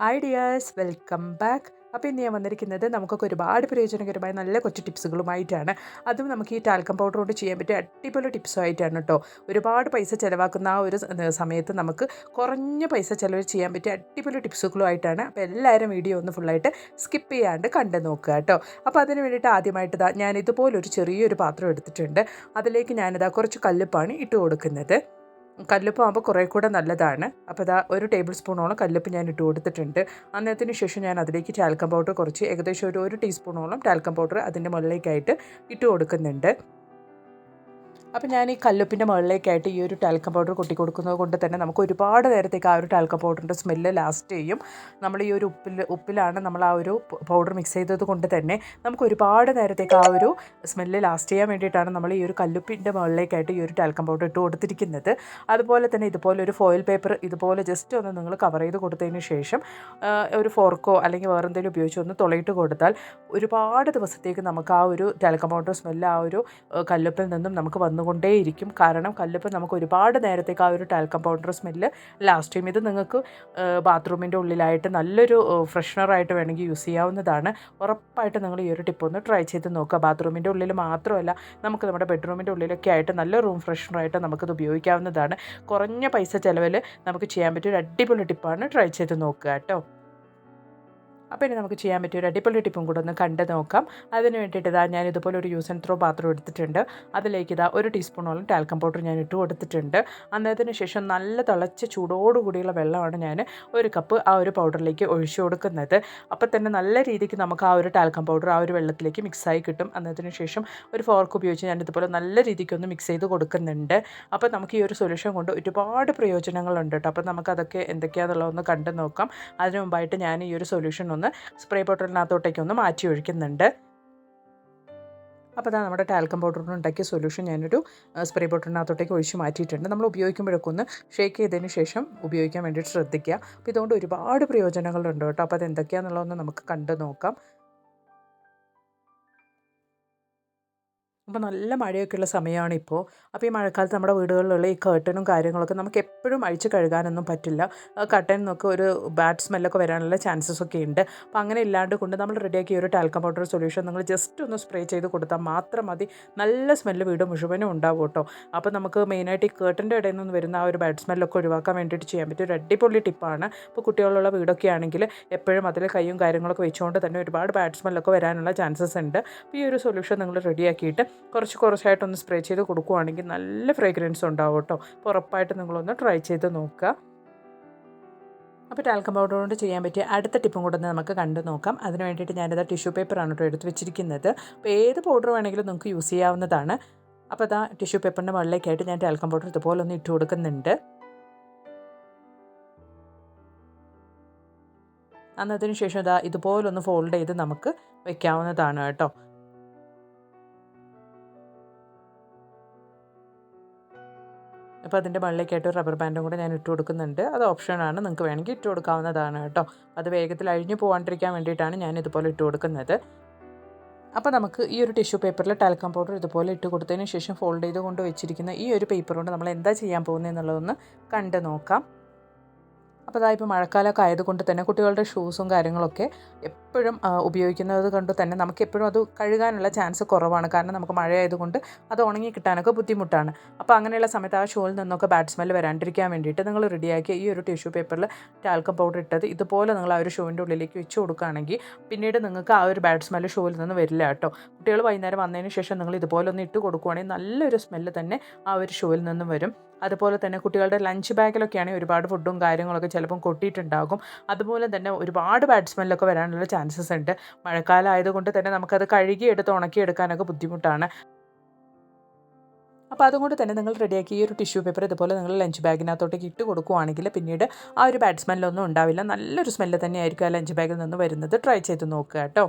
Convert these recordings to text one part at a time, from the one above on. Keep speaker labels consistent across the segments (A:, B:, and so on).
A: Hi dears welcome back അപ്പോൾ ഇന്ന് ഞാൻ വന്നിരിക്കുന്നത് നമുക്കൊക്കെ ഒരുപാട് പ്രയോജനകരമായ നല്ല കൊച്ചു ടിപ്സുകളുമായിട്ടാണ്. അതും നമുക്ക് ഈ ടാൽക്കം പൗഡർ കൊണ്ട് ചെയ്യാൻ പറ്റിയ അടിപൊളി ടിപ്സുമായിട്ടാണ് കേട്ടോ ഒരുപാട് പൈസ ചിലവാക്കുന്ന ആ ഒരു സമയത്ത് നമുക്ക് കുറഞ്ഞ പൈസ ചിലവ് ചെയ്യാൻ പറ്റിയ അടിപൊളി ടിപ്സുകളുമായിട്ടാണ്. അപ്പോൾ എല്ലാവരും വീഡിയോ ഒന്ന് ഫുള്ളായിട്ട് സ്കിപ്പ് ചെയ്യാണ്ട് കണ്ടു നോക്കുക കേട്ടോ അപ്പോൾ അതിന് വേണ്ടിയിട്ട് ആദ്യമായിട്ട് ഞാൻ ഇതുപോലൊരു ചെറിയൊരു പാത്രം എടുത്തിട്ടുണ്ട്. അതിലേക്ക് ഞാനിതാ കുറച്ച് കല്ലുപ്പാണ് ഇട്ട് കൊടുക്കുന്നത്. കല്ലുപ്പ് ആകുമ്പോൾ കുറേ കൂടെ നല്ലതാണ്. അപ്പോൾ അതാ ഒരു ടേബിൾ സ്പൂണോളം കല്ലുപ്പ് ഞാൻ ഇട്ട് കൊടുത്തിട്ടുണ്ട്. അന്നേരത്തിന് ശേഷം ഞാൻ അതിലേക്ക് ടാൽക്കം പൗഡർ കുറച്ച് ഏകദേശം ഒരു ഒരു ടീസ്പൂണോളം ടാൽക്കം പൗഡർ അതിന്റെ മുകളിലേക്കായിട്ട് ഇട്ട് കൊടുക്കുന്നുണ്ട്. അപ്പോൾ ഞാൻ ഈ കല്ലുപ്പിന്റെ മുകളിലേക്കായിട്ട് ഈ ഒരു ടാൽക്കം പൗഡർ കൊട്ടി കൊടുക്കുന്നത് കൊണ്ട് തന്നെ നമുക്ക് ഒരുപാട് നേരത്തേക്ക് ആ ഒരു ടാൽക്കം പൗഡറിന്റെ സ്മെല്ല് ലാസ്റ്റ് ചെയ്യും. നമ്മൾ ഈ ഒരു ഉപ്പിൽ ഉപ്പിലാണ് നമ്മൾ ആ ഒരു പൗഡർ മിക്സ് ചെയ്തത് കൊണ്ട് തന്നെ നമുക്ക് ഒരുപാട് നേരത്തേക്ക് ആ ഒരു സ്മെല്ല് ലാസ്റ്റ് ചെയ്യാൻ വേണ്ടിയിട്ടാണ് നമ്മൾ ഈ ഒരു കല്ലുപ്പിന്റെ മുകളിലേക്കായിട്ട് ഈ ഒരു ടാൽക്കം പൗഡർ ഇട്ട് കൊടുത്തിരിക്കുന്നത്. അതുപോലെ തന്നെ ഇതുപോലെ ഒരു ഫോയിൽ പേപ്പർ ഇതുപോലെ ജസ്റ്റ് ഒന്ന് നിങ്ങൾ കവർ ചെയ്ത് കൊടുത്തതിന് ശേഷം ഒരു ഫോർക്കോ അല്ലെങ്കിൽ വേറെ എന്തെങ്കിലും ഉപയോഗിച്ച് ഒന്ന് തുളയിട്ട് കൊടുത്താൽ ഒരുപാട് ദിവസത്തേക്ക് നമുക്ക് ആ ഒരു ടാൽക്കം പൗഡർ സ്മെല്ല് ആ ഒരു കല്ലുപ്പിൽ നിന്നും നമുക്ക് വന്നുകൊണ്ടേയിരിക്കും. കാരണം കല്ലുപ്പ് നമുക്ക് ഒരുപാട് നേരത്തേക്ക് ആ ഒരു talcum powder smell last time ഇത് നിങ്ങൾക്ക് ബാത്റൂമിന്റെ ഉള്ളിലായിട്ട് നല്ലൊരു ഫ്രഷ്നറായിട്ട് വേണമെങ്കിൽ യൂസ് ചെയ്യാവുന്നതാണ്. ഉറപ്പായിട്ട് നിങ്ങൾ ഈ ഒരു ടിപ്പ് ഒന്ന് ട്രൈ ചെയ്ത് നോക്കുക. ബാത്റൂമിന്റെ ഉള്ളിൽ മാത്രമല്ല നമുക്ക് നമ്മുടെ ബെഡ്റൂമിന്റെ ഉള്ളിലൊക്കെ ആയിട്ട് നല്ല റൂം ഫ്രഷ്നറായിട്ട് നമുക്കത് ഉപയോഗിക്കാവുന്നതാണ്. കുറഞ്ഞ പൈസ ചിലവിൽ നമുക്ക് ചെയ്യാൻ പറ്റിയ ഒരു അടിപൊളി ടിപ്പാണ് ട്രൈ ചെയ്ത് നോക്കുക കേട്ടോ. അപ്പോൾ ഇനി നമുക്ക് ചെയ്യാൻ പറ്റിയ ഒരു അടിപൊളി ടിപ്പും കൂടെ ഒന്ന് കണ്ട് നോക്കാം. അതിന് വേണ്ടിയിട്ട് ഇതാ ഞാൻ ഇതുപോലെ ഒരു യൂസ് ആൻഡ് ത്രോ പാത്രം എടുത്തിട്ടുണ്ട്. അതിലേക്ക് ഇതാ ഒരു ടീസ്പൂണോളം ടാൽക്കം പൗഡർ ഞാൻ ഇട്ട് കൊടുത്തിട്ടുണ്ട്. അന്നതിന് ശേഷം നല്ല തിളച്ച ചൂടോടുകൂടിയുള്ള വെള്ളമാണ് ഞാൻ ഒരു കപ്പ് ആ ഒരു പൗഡറിലേക്ക് ഒഴിച്ചു കൊടുക്കുന്നത്. അപ്പോൾ തന്നെ നല്ല രീതിക്ക് നമുക്ക് ആ ഒരു ടാൽക്കം പൗഡർ ആ ഒരു വെള്ളത്തിലേക്ക് മിക്സായി കിട്ടും. അന്നതിന് ശേഷം ഒരു ഫോർക്ക് ഉപയോഗിച്ച് ഞാൻ ഇതുപോലെ നല്ല രീതിക്ക് ഒന്ന് മിക്സ് ചെയ്ത് കൊടുക്കുന്നുണ്ട്. അപ്പോൾ നമുക്ക് ഈ ഒരു സൊല്യൂഷൻ കൊണ്ട് ഒരുപാട് പ്രയോജനങ്ങളുണ്ട് കേട്ടോ. അപ്പോൾ നമുക്കതൊക്കെ എന്തൊക്കെയാണെന്നുള്ളതൊന്ന് കണ്ടു നോക്കാം. അതിന് മുമ്പായിട്ട് ഞാൻ ഈ ഒരു സൊല്യൂഷൻ ഒന്ന് സ്പ്രേ ബോട്ടിലിനകത്തോട്ടേക്ക് ഒന്ന് മാറ്റി ഒഴിക്കുന്നുണ്ട് അപ്പോൾ അതാ നമ്മുടെ ടാൽക്കം പൗഡറിന് ഉണ്ടാക്കിയ സൊല്യൂഷൻ ഞാനൊരു സ്പ്രേ ബോട്ടിലിനകത്തോട്ടേക്ക് ഒഴിച്ച് മാറ്റിയിട്ടുണ്ട്. നമ്മൾ ഉപയോഗിക്കുമ്പോഴൊക്കെ ഒന്ന് ഷേക്ക് ചെയ്തതിന് ശേഷം ഉപയോഗിക്കാൻ വേണ്ടിയിട്ട് ശ്രദ്ധിക്കുക. അപ്പോൾ ഇതുകൊണ്ട് ഒരുപാട് പ്രയോജനങ്ങളുണ്ട് കേട്ടോ. അപ്പോൾ അത് എന്തൊക്കെയാണെന്നുള്ളതൊന്ന് നമുക്ക് കണ്ടു നോക്കാം. അപ്പോൾ നല്ല മഴയൊക്കെയുള്ള സമയമാണ് ഇപ്പോൾ അപ്പോൾ ഈ മഴക്കാലത്ത് നമ്മുടെ വീടുകളിലുള്ള ഈ കർട്ടനും കാര്യങ്ങളൊക്കെ നമുക്ക് എപ്പോഴും അഴിച്ച് കഴുകാനൊന്നും പറ്റില്ല. കർട്ടൻ എന്നൊക്കെ ഒരു ബാഡ് സ്മെല്ലൊക്കെ വരാനുള്ള ചാൻസസ് ഒക്കെ ഉണ്ട്. അപ്പോൾ അങ്ങനെ ഇല്ലാണ്ട് കൊണ്ട് നമ്മൾ റെഡിയാക്കിയ ഒരു ടാൽക്കം പൗഡർ സൊല്യൂഷൻ നിങ്ങൾ ജസ്റ്റ് ഒന്ന് സ്പ്രേ ചെയ്ത് കൊടുത്താൽ മാത്രം മതി. നല്ല സ്മെല്ല് വീട് മുഴുവനും ഉണ്ടാവും കേട്ടോ. അപ്പോൾ നമുക്ക് മെയിനായിട്ട് ഈ കേട്ടന്റെ ഇടയിൽ നിന്ന് വരുന്ന ആ ഒരു ബാഡ് സ്മെല്ലൊക്കെ ഒഴിവാക്കാൻ വേണ്ടിയിട്ട് ചെയ്യാൻ പറ്റും ഒരു അടിപൊളി ടിപ്പാണ് ഇപ്പോൾ കുട്ടികളുള്ള വീടൊക്കെ ആണെങ്കിൽ എപ്പോഴും അതിൽ കൈയും കാര്യങ്ങളൊക്കെ വെച്ചുകൊണ്ട് തന്നെ ഒരുപാട് ബാഡ് സ്മെല്ലൊക്കെ വരാനുള്ള ചാൻസസ് ഉണ്ട്. അപ്പോൾ ഈ ഒരു സൊല്യൂഷൻ നിങ്ങൾ റെഡിയാക്കിയിട്ട് കുറച്ച് കുറച്ചായിട്ടൊന്ന് സ്പ്രേ ചെയ്ത് കൊടുക്കുവാണെങ്കിൽ നല്ല ഫ്രേഗ്രൻസ് ഉണ്ടാവും കേട്ടോ. അപ്പോൾ ഉറപ്പായിട്ട് നിങ്ങളൊന്ന് ട്രൈ ചെയ്ത് നോക്കുക. അപ്പോൾ ടാൽക്കം പൗഡർ കൊണ്ട് ചെയ്യാൻ പറ്റിയ അടുത്ത ടിപ്പും കൂടെ നമുക്ക് കണ്ടു നോക്കാം. അതിന് വേണ്ടിയിട്ട് ഞാനിത് ടിഷ്യൂ പേപ്പറാണ് കേട്ടോ എടുത്ത് വെച്ചിരിക്കുന്നത്. അപ്പോൾ ഏത് പൗഡർ വേണമെങ്കിലും നമുക്ക് യൂസ് ചെയ്യാവുന്നതാണ്. അപ്പോൾ അതാ ടിഷ്യൂ പേപ്പറിന്റെ മുകളിലേക്കായിട്ട് ഞാൻ ടാൽക്കം പൗഡർ ഇതുപോലെ ഒന്ന് ഇട്ട് കൊടുക്കുന്നുണ്ട്. അന്നതിന് ശേഷം ഇതാ ഇതുപോലൊന്ന് ഫോൾഡ് ചെയ്ത് നമുക്ക് വെക്കാവുന്നതാണ് കേട്ടോ. അപ്പോൾ അതിന്റെ മുകളിലേക്കായിട്ട് റബ്ബർ ബാൻഡും കൂടെ ഞാൻ ഇട്ട് കൊടുക്കുന്നുണ്ട്. അത് ഓപ്ഷനാണ് നിങ്ങൾക്ക് വേണമെങ്കിൽ ഇട്ട് കൊടുക്കാവുന്നതാണ് കേട്ടോ. അത് വേഗത്തിൽ അഴിഞ്ഞു പോകാണ്ടിരിക്കാൻ വേണ്ടിയിട്ടാണ് ഞാൻ ഇതുപോലെ ഇട്ട് കൊടുക്കുന്നത്. അപ്പോൾ നമുക്ക് ഈ ഒരു ടിഷ്യൂ പേപ്പറിൽ ടാൽക്കം പൗഡർ ഇതുപോലെ ഇട്ട് കൊടുത്തതിന് ശേഷം ഫോൾഡ് ചെയ്ത് കൊണ്ട് വെച്ചിരിക്കുന്ന ഈ ഒരു പേപ്പർ കൊണ്ട് നമ്മൾ എന്താ ചെയ്യാൻ പോകുന്നത് എന്നുള്ളതൊന്ന് കണ്ട് നോക്കാം. അപ്പോൾ അതാ ഇപ്പോൾ മഴക്കാലമൊക്കെ ആയതുകൊണ്ട് തന്നെ കുട്ടികളുടെ ഷൂസും കാര്യങ്ങളൊക്കെ എപ്പോഴും ഉപയോഗിക്കുന്നത് കൊണ്ട് തന്നെ നമുക്ക് എപ്പോഴും അത് കഴുകാനുള്ള ചാൻസ് കുറവാണ്. കാരണം നമുക്ക് മഴയായതുകൊണ്ട് അത് ഉണങ്ങി കിട്ടാനൊക്കെ ബുദ്ധിമുട്ടാണ്. അപ്പോൾ അങ്ങനെയുള്ള സമയത്ത് ആ ഷൂവിൽ നിന്നൊക്കെ ബാഡ് സ്മെൽ വരാണ്ടിരിക്കാൻ വേണ്ടിയിട്ട് നിങ്ങൾ റെഡിയാക്കിയ ഈ ഒരു ടിഷ്യൂ പേപ്പറിൽ ടാൽക്കം പൗഡർ ഇട്ടത് ഇതുപോലെ നിങ്ങൾ ആ ഒരു ഷൂവിന്റെ ഉള്ളിലേക്ക് വെച്ച് കൊടുക്കുകയാണെങ്കിൽ പിന്നീട് നിങ്ങൾക്ക് ആ ഒരു ബാഡ് സ്മെല്ല് ഷൂവിൽ നിന്ന് വരില്ല കേട്ടോ. കുട്ടികൾ വൈകുന്നേരം വന്നതിന് ശേഷം നിങ്ങൾ ഇതുപോലെ ഒന്ന് ഇട്ട് കൊടുക്കുകയാണെങ്കിൽ നല്ലൊരു സ്മെല്ല് തന്നെ ആ ഒരു ഷൂവിൽ നിന്നും വരും. അതുപോലെ തന്നെ കുട്ടികളുടെ ലഞ്ച് ബാഗിലൊക്കെയാണെങ്കിൽ ഒരുപാട് ഫുഡും കാര്യങ്ങളൊക്കെ ചിലപ്പം കൊട്ടിയിട്ടുണ്ടാകും. അതുപോലെ തന്നെ ഒരുപാട് ബാറ്റ്സ്മെനിലൊക്കെ വരാനുള്ള ചാൻസസ് ഉണ്ട്. മഴക്കാലം ആയതുകൊണ്ട് തന്നെ നമുക്കത് കഴുകിയെടുത്ത് ഉണക്കിയെടുക്കാനൊക്കെ ബുദ്ധിമുട്ടാണ്. അപ്പോൾ അതുകൊണ്ട് തന്നെ നിങ്ങൾ റെഡിയാക്കി ഈ ഒരു ടിഷ്യൂ പേപ്പർ ഇതുപോലെ നിങ്ങൾ ലഞ്ച് ബാഗിനകത്തോട്ടേക്ക് ഇട്ട് കൊടുക്കുവാണെങ്കിൽ പിന്നീട് ആ ഒരു ബാറ്റ്സ്മാനിലൊന്നും ഉണ്ടാവില്ല. നല്ലൊരു സ്മെല്ല് തന്നെയായിരിക്കും ആ ലഞ്ച് ബാഗിൽ നിന്ന് വരുന്നത്. ട്രൈ ചെയ്ത് നോക്കുക കേട്ടോ.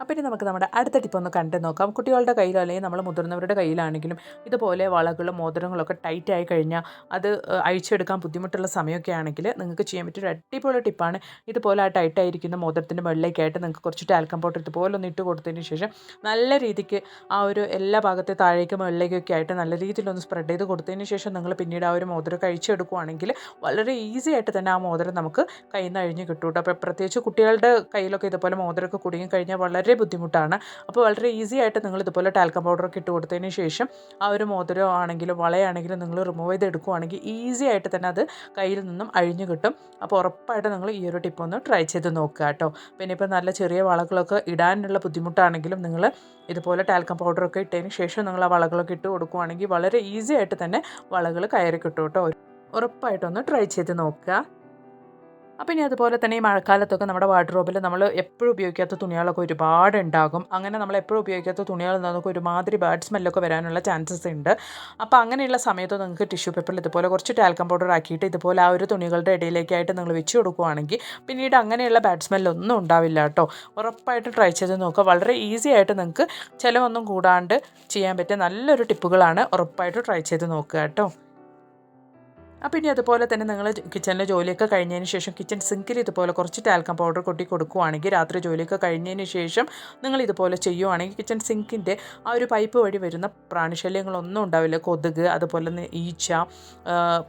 A: അപ്പോൾ ഇനി നമുക്ക് നമ്മുടെ അടുത്ത ടിപ്പ് ഒന്ന് കണ്ടു നോക്കാം. കുട്ടികളുടെ കയ്യിലോ അല്ലെങ്കിൽ നമ്മൾ മുതിർന്നവരുടെ കയ്യിലാണെങ്കിലും ഇതുപോലെ വളകളും മോതിരങ്ങളൊക്കെ ടൈറ്റ് ആയി കഴിഞ്ഞാൽ അത് അഴിച്ചെടുക്കാൻ ബുദ്ധിമുട്ടുള്ള സമയമൊക്കെ ആണെങ്കിൽ നിങ്ങൾക്ക് ചെയ്യാൻ പറ്റിയ ഒരു അടിപൊളി ടിപ്പാണ് ഇതുപോലെ ആ ടൈറ്റായിരിക്കുന്ന മോതിരത്തിന്റെ മുകളിലേക്കായിട്ട് നിങ്ങൾക്ക് കുറച്ച് ടാൽക്കം പൗഡർ ഇതുപോലെ ഒന്ന് ഇട്ട് കൊടുത്തതിന് ശേഷം നല്ല രീതിക്ക് ആ ഒരു എല്ലാ ഭാഗത്തെ താഴേക്കും മുകളിലേക്കൊക്കെ ആയിട്ട് നല്ല രീതിയിലൊന്ന് സ്പ്രെഡ് ചെയ്ത് കൊടുത്തതിന് ശേഷം നിങ്ങൾ പിന്നീട് ആ ഒരു മോതിരം കഴിച്ചെടുക്കുകയാണെങ്കിൽ വളരെ ഈസി ആയിട്ട് തന്നെ ആ മോതിരം നമുക്ക് കയ്യിൽ നിന്ന് അഴിഞ്ഞ് കിട്ടും കേട്ടോ. അപ്പോൾ പ്രത്യേകിച്ച് കുട്ടികളുടെ കയ്യിലൊക്കെ ഇതുപോലെ മോതിരമൊക്കെ കുടുങ്ങി കഴിഞ്ഞാൽ വളരെ ബുദ്ധിമുട്ടാണ്. അപ്പോൾ വളരെ ഈസി ആയിട്ട് നിങ്ങൾ ഇതുപോലെ ടാൽക്കം പൗഡറൊക്കെ ഇട്ട് കൊടുത്തതിന് ശേഷം ആ ഒരു മോതിരം ആണെങ്കിലും വളയാണെങ്കിലും നിങ്ങൾ റിമൂവ് ചെയ്ത് എടുക്കുകയാണെങ്കിൽ ഈസി ആയിട്ട് തന്നെ അത് കയ്യിൽ നിന്നും അഴിഞ്ഞു കിട്ടും. അപ്പോൾ ഉറപ്പായിട്ട് നിങ്ങൾ ഈ ഒരു ടിപ്പ് ഒന്ന് ട്രൈ ചെയ്ത് നോക്കുക കേട്ടോ. പിന്നെ ഇപ്പോൾ നല്ല ചെറിയ വളകളൊക്കെ ഇടാനുള്ള ബുദ്ധിമുട്ടാണെങ്കിലും നിങ്ങൾ ഇതുപോലെ ടാൽക്കം പൗഡറൊക്കെ ഇട്ടതിന് ശേഷം നിങ്ങൾ ആ വളകളൊക്കെ ഇട്ട് കൊടുക്കുകയാണെങ്കിൽ വളരെ ഈസി ആയിട്ട് തന്നെ വളകൾ കയറി കിട്ടും കേട്ടോ. ഉറപ്പായിട്ടൊന്ന് ട്രൈ ചെയ്ത് നോക്കുക. അപ്പോൾ ഇനി അതുപോലെ തന്നെ ഈ മഴക്കാലത്തൊക്കെ നമ്മുടെ വാർഡ്രോബിൽ നമ്മൾ എപ്പോഴും ഉപയോഗിക്കാത്ത തുണികളൊക്കെ ഒരുപാട് ഉണ്ടാകും അങ്ങനെ നമ്മൾ എപ്പോഴും ഉപയോഗിക്കാത്ത തുണികളിൽ നിന്നൊക്കെ ഒരുമാതിരി ബാഡ് സ്മെല്ലൊക്കെ വരാനുള്ള ചാൻസസ് ഉണ്ട്. അപ്പോൾ അങ്ങനെയുള്ള സമയത്ത് നിങ്ങൾക്ക് ടിഷ്യൂ പേപ്പറിൽ ഇതുപോലെ കുറച്ച് ടാൽക്കം പൗഡർ ആക്കിയിട്ട് ഇതുപോലെ ആ ഒരു തുണികളുടെ ഇടയിലേക്കായിട്ട് നിങ്ങൾ വെച്ച് കൊടുക്കുകയാണെങ്കിൽ പിന്നീട് അങ്ങനെയുള്ള ബാഡ് സ്മെല്ലൊന്നും ഉണ്ടാവില്ല കേട്ടോ. ഉറപ്പായിട്ട് ട്രൈ ചെയ്ത് നോക്കുക. വളരെ ഈസി ആയിട്ട് നിങ്ങൾക്ക് ചിലവൊന്നും കൂടാണ്ട് ചെയ്യാൻ പറ്റിയ നല്ലൊരു ടിപ്പുകളാണ് ഉറപ്പായിട്ട് ട്രൈ ചെയ്ത് നോക്കുക കേട്ടോ. ഇനി അതുപോലെ തന്നെ നിങ്ങൾ കിച്ചണിലെ ജോലിയൊക്കെ കഴിഞ്ഞതിന് ശേഷം കിച്ചൺ സിങ്കിൽ ഇതുപോലെ കുറച്ച് ടാൽക്കം പൗഡർ കൊട്ടി കൊടുക്കുകയാണെങ്കിൽ രാത്രി ജോലിയൊക്കെ കഴിഞ്ഞതിന് ശേഷം നിങ്ങൾ ഇതുപോലെ ചെയ്യുവാണെങ്കിൽ കിച്ചൺ സിങ്കിന്റെ ആ ഒരു പൈപ്പ് വഴി വരുന്ന പ്രാണിശല്യങ്ങളൊന്നും ഉണ്ടാവില്ല. കൊതുക് അതുപോലെ തന്നെ ഈച്ച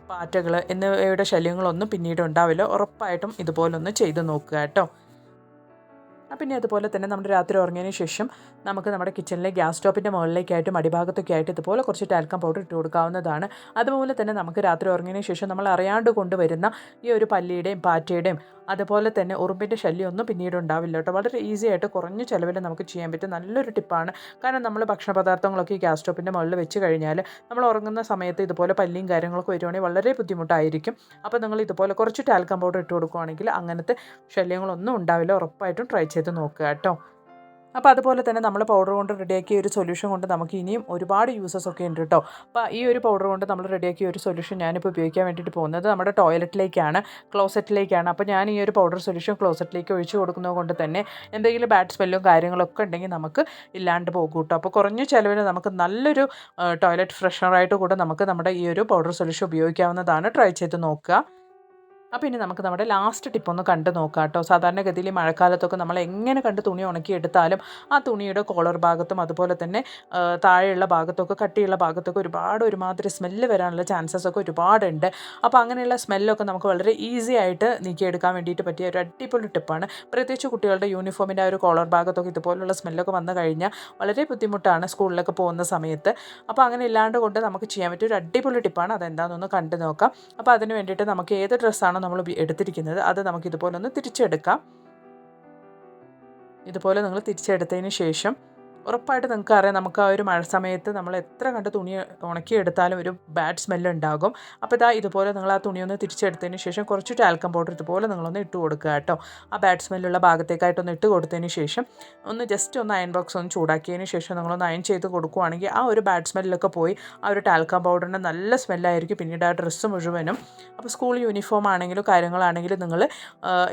A: പാറ്റകൾ എന്നിവയുടെ ശല്യങ്ങളൊന്നും പിന്നീട് ഉണ്ടാവില്ല. ഉറപ്പായിട്ടും ഇതുപോലൊന്ന് ചെയ്ത് നോക്കുക കേട്ടോ. ഇനി അതുപോലെ തന്നെ നമ്മുടെ രാത്രി ഉറങ്ങിയതിന് ശേഷം നമുക്ക് നമ്മുടെ കിച്ചണിലെ ഗ്യാസ് സ്റ്റോപ്പിന്റെ മുകളിലേക്കായിട്ടും അടിഭാഗത്തൊക്കെ ആയിട്ട് ഇതുപോലെ കുറച്ച് ടാൽക്കം പൗഡർ ഇട്ട് കൊടുക്കാവുന്നതാണ്. അതുപോലെ തന്നെ നമുക്ക് രാത്രി ഉറങ്ങിയതിന് ശേഷം നമ്മൾ അറിയാണ്ട് കൊണ്ടുവരുന്ന ഈ ഒരു പല്ലിയുടെയും പാറ്റയുടെയും അതുപോലെ തന്നെ ഉറുമ്പിന്റെ ശല്യമൊന്നും പിന്നീട് ഉണ്ടാവില്ല കേട്ടോ. വളരെ ഈസി ആയിട്ട് കുറഞ്ഞ ചിലവിൽ നമുക്ക് ചെയ്യാൻ പറ്റും നല്ലൊരു ടിപ്പാണ്. കാരണം നമ്മൾ ഭക്ഷണ പദാർത്ഥങ്ങളൊക്കെ ഗ്യാസ് സ്റ്റോപ്പിന്റെ മുകളിൽ വെച്ച് കഴിഞ്ഞാൽ നമ്മൾ ഉറങ്ങുന്ന സമയത്ത് ഇതുപോലെ പല്ലിയും കാര്യങ്ങളൊക്കെ വരുവാണെങ്കിൽ വളരെ ബുദ്ധിമുട്ടായിരിക്കും. അപ്പോൾ നിങ്ങൾ ഇതുപോലെ കുറച്ച് ടാൽക്കം പൗഡർ ഇട്ട് കൊടുക്കുകയാണെങ്കിൽ അങ്ങനത്തെ ശല്യങ്ങളൊന്നും ഉണ്ടാവില്ല. ഉറപ്പായിട്ടും ട്രൈ ചെയ്ത് നോക്കുക കേട്ടോ. അപ്പോൾ അതുപോലെ തന്നെ നമ്മൾ പൗഡർ കൊണ്ട് റെഡിയാക്കിയ ഒരു സൊല്യൂഷൻ കൊണ്ട് നമുക്ക് ഇനിയും ഒരുപാട് യൂസസ് ഒക്കെ ഉണ്ട് കേട്ടോ അപ്പോൾ ഈ ഒരു പൗഡർ കൊണ്ട് നമ്മൾ റെഡിയാക്കിയ ഒരു സൊല്യൂഷൻ ഞാനിപ്പോൾ ഉപയോഗിക്കാൻ വേണ്ടിയിട്ട് പോകുന്നത് നമ്മുടെ ടോയ്ലറ്റിലേക്കാണ് ക്ലോസറ്റിലേക്കാണ് അപ്പോൾ ഞാൻ ഈ ഒരു പൗഡർ സൊല്യൂഷൻ ക്ലോസറ്റിലേക്ക് ഒഴിച്ചു കൊടുക്കുന്നത് കൊണ്ട് തന്നെ എന്തെങ്കിലും ബാഡ് സ്മെല്ലും കാര്യങ്ങളൊക്കെ ഉണ്ടെങ്കിൽ നമുക്ക് ഇല്ലാണ്ട് പോകും കേട്ടോ അപ്പോൾ കുറഞ്ഞ ചിലവിന് നമുക്ക് നല്ലൊരു ടോയ്ലറ്റ് ഫ്രഷറായിട്ട് കൂടെ നമുക്ക് നമ്മുടെ ഈ ഒരു പൗഡർ സൊല്യൂഷൻ ഉപയോഗിക്കാവുന്നതാണ്. ട്രൈ ചെയ്ത് നോക്കുക. അപ്പോൾ ഇനി നമുക്ക് നമ്മുടെ ലാസ്റ്റ് ടിപ്പൊന്ന് കണ്ട് നോക്കാം കേട്ടോ. സാധാരണഗതിയിൽ മഴക്കാലത്തൊക്കെ നമ്മൾ എങ്ങനെ കണ്ട് തുണി ഉണക്കി എടുത്താലും ആ തുണിയുടെ കോളർ ഭാഗത്തും അതുപോലെ തന്നെ താഴെയുള്ള ഭാഗത്തൊക്കെ കട്ടിയുള്ള ഭാഗത്തൊക്കെ ഒരുപാട് ഒരുമാതിരി സ്മെല്ല് വരാനുള്ള ചാൻസസ് ഒക്കെ ഒരുപാടുണ്ട്. അപ്പോൾ അങ്ങനെയുള്ള സ്മെല്ലൊക്കെ നമുക്ക് വളരെ ഈസി ആയിട്ട് നീക്കിയെടുക്കാൻ വേണ്ടിയിട്ട് പറ്റിയ ഒരു അടിപൊളി ടിപ്പാണ് പ്രത്യേകിച്ച് കുട്ടികളുടെ യൂണിഫോമിന്റെ ആ ഒരു കോളർ ഭാഗത്തൊക്കെ ഇതുപോലുള്ള സ്മെല്ലൊക്കെ വന്നു കഴിഞ്ഞാൽ വളരെ ബുദ്ധിമുട്ടാണ് സ്കൂളിലൊക്കെ പോകുന്ന സമയത്ത്. അപ്പോൾ അങ്ങനെ ഇല്ലാണ്ട് കൊണ്ട് നമുക്ക് ചെയ്യാൻ പറ്റിയ ഒരു അടിപൊളി ടിപ്പാണ് അതെന്താണെന്നൊന്ന് കണ്ടു നോക്കാം. അപ്പോൾ അതിന് വേണ്ടിയിട്ട് നമുക്ക് ഏത് ഡ്രസ്സാണോ നമ്മൾ എടുത്തിരിക്കുന്നത്. അത് നമുക്ക് ഇതുപോലെ ഒന്ന് തിരിച്ചെടുക്കാം. ഇതുപോലെ നിങ്ങൾ തിരിച്ചെടുത്തതിന് ശേഷം ഉറപ്പായിട്ട് നിങ്ങൾക്ക് അറിയാം നമുക്ക് ആ ഒരു മഴ സമയത്ത് നമ്മൾ എത്ര കണ്ട് തുണി ഉണക്കിയെടുത്താലും ഒരു ബാഡ് സ്മെല്ല് ഉണ്ടാകും. അപ്പോൾ ഇതാ ഇതുപോലെ നിങ്ങൾ ആ തുണി ഒന്ന് തിരിച്ചെടുത്തതിന് ശേഷം കുറച്ച് ടാൽക്കം പൗഡർ ഇതുപോലെ നിങ്ങളൊന്ന് ഇട്ട് കൊടുക്കുക കേട്ടോ. ആ ബാഡ് സ്മെല്ലുള്ള ഭാഗത്തേക്കായിട്ടൊന്ന് ഇട്ട് കൊടുത്തതിന് ശേഷം ഒന്ന് ജസ്റ്റ് ഒന്ന് അയൺ ബോക്സ് ഒന്ന് ചൂടാക്കിയതിന് ശേഷം നിങ്ങളൊന്ന് അയൺ ചെയ്ത് കൊടുക്കുകയാണെങ്കിൽ ആ ഒരു ബാഡ് സ്മെല്ലൊക്കെ പോയി ആ ഒരു ടാൽക്കം പൗഡറിന്റെ നല്ല സ്മെല്ലായിരിക്കും പിന്നീട് ആ ഡ്രസ്സ് മുഴുവനും. അപ്പോൾ സ്കൂൾ യൂണിഫോം ആണെങ്കിലും കാര്യങ്ങളാണെങ്കിലും നിങ്ങൾ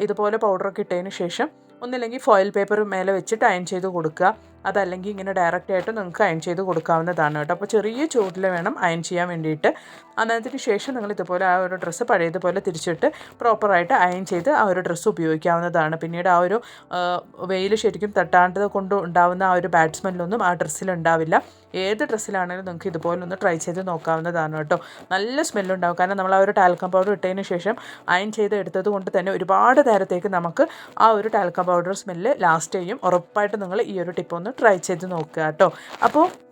A: ഇതുപോലെ പൗഡറൊക്കെ ഇട്ടതിന് ശേഷം ഒന്നില്ലെങ്കിൽ ഫോയിൽ പേപ്പർ മേലെ വെച്ചിട്ട് അയൺ ചെയ്ത് കൊടുക്കുക. അതല്ലെങ്കിൽ ഇങ്ങനെ ഡയറക്റ്റ് ആയിട്ട് നിങ്ങൾക്ക് അയൺ ചെയ്ത് കൊടുക്കാവുന്നതാണ് കേട്ടോ. അപ്പോൾ ചെറിയ ചൂടിൽ വേണം അയൺ ചെയ്യാൻ വേണ്ടിയിട്ട്. അന്നതിന് ശേഷം നിങ്ങൾ ഇതുപോലെ ആ ഒരു ഡ്രസ്സ് പഴയതുപോലെ തിരിച്ചിട്ട് പ്രോപ്പറായിട്ട് അയൺ ചെയ്ത് ആ ഒരു ഡ്രസ്സ് ഉപയോഗിക്കാവുന്നതാണ്. പിന്നീട് ആ ഒരു വെയിൽ ശരിക്കും തട്ടാണ്ടത് കൊണ്ട് ഉണ്ടാവുന്ന ആ ഒരു ബാഡ് സ്മെല്ലൊന്നും ആ ഡ്രസ്സിൽ ഉണ്ടാവില്ല. ഏത് ഡ്രസ്സിലാണെങ്കിലും നിങ്ങൾക്ക് ഇതുപോലെ ഒന്ന് ട്രൈ ചെയ്ത് നോക്കാവുന്നതാണ് കേട്ടോ. നല്ല സ്മെല്ലുണ്ടാവും കാരണം നമ്മൾ ആ ഒരു ടാൽക്കം പൗഡർ ഇട്ടതിന് ശേഷം അയൺ ചെയ്ത് എടുത്തത് കൊണ്ട് തന്നെ ഒരുപാട് നേരത്തേക്ക് നമുക്ക് ആ ഒരു ടാൽക്കം പൗഡർ സ്മെല്ല് ലാസ്റ്റ് ചെയ്യും. ഉറപ്പായിട്ട് നിങ്ങൾ ഈ ഒരു ടിപ്പ് ഒന്ന് ട്രൈ ചെയ്ത് നോക്കുക കേട്ടോ. അപ്പോൾ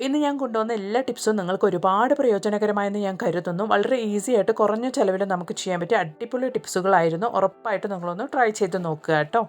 A: ഇന്ന് ഞാൻ കൊണ്ടുവന്ന എല്ലാ ടിപ്സും നിങ്ങൾക്ക് ഒരുപാട് പ്രയോജനകരമായെന്ന് ഞാൻ കരുതുന്നു. വളരെ ഈസി ആയിട്ട് കുറഞ്ഞ ചിലവിൽ നമുക്ക് ചെയ്യാൻ പറ്റിയ അടിപൊളി ടിപ്സുകളായിരുന്നു ഉറപ്പായിട്ട് നിങ്ങളൊന്ന് ട്രൈ ചെയ്ത് നോക്കുക കേട്ടോ.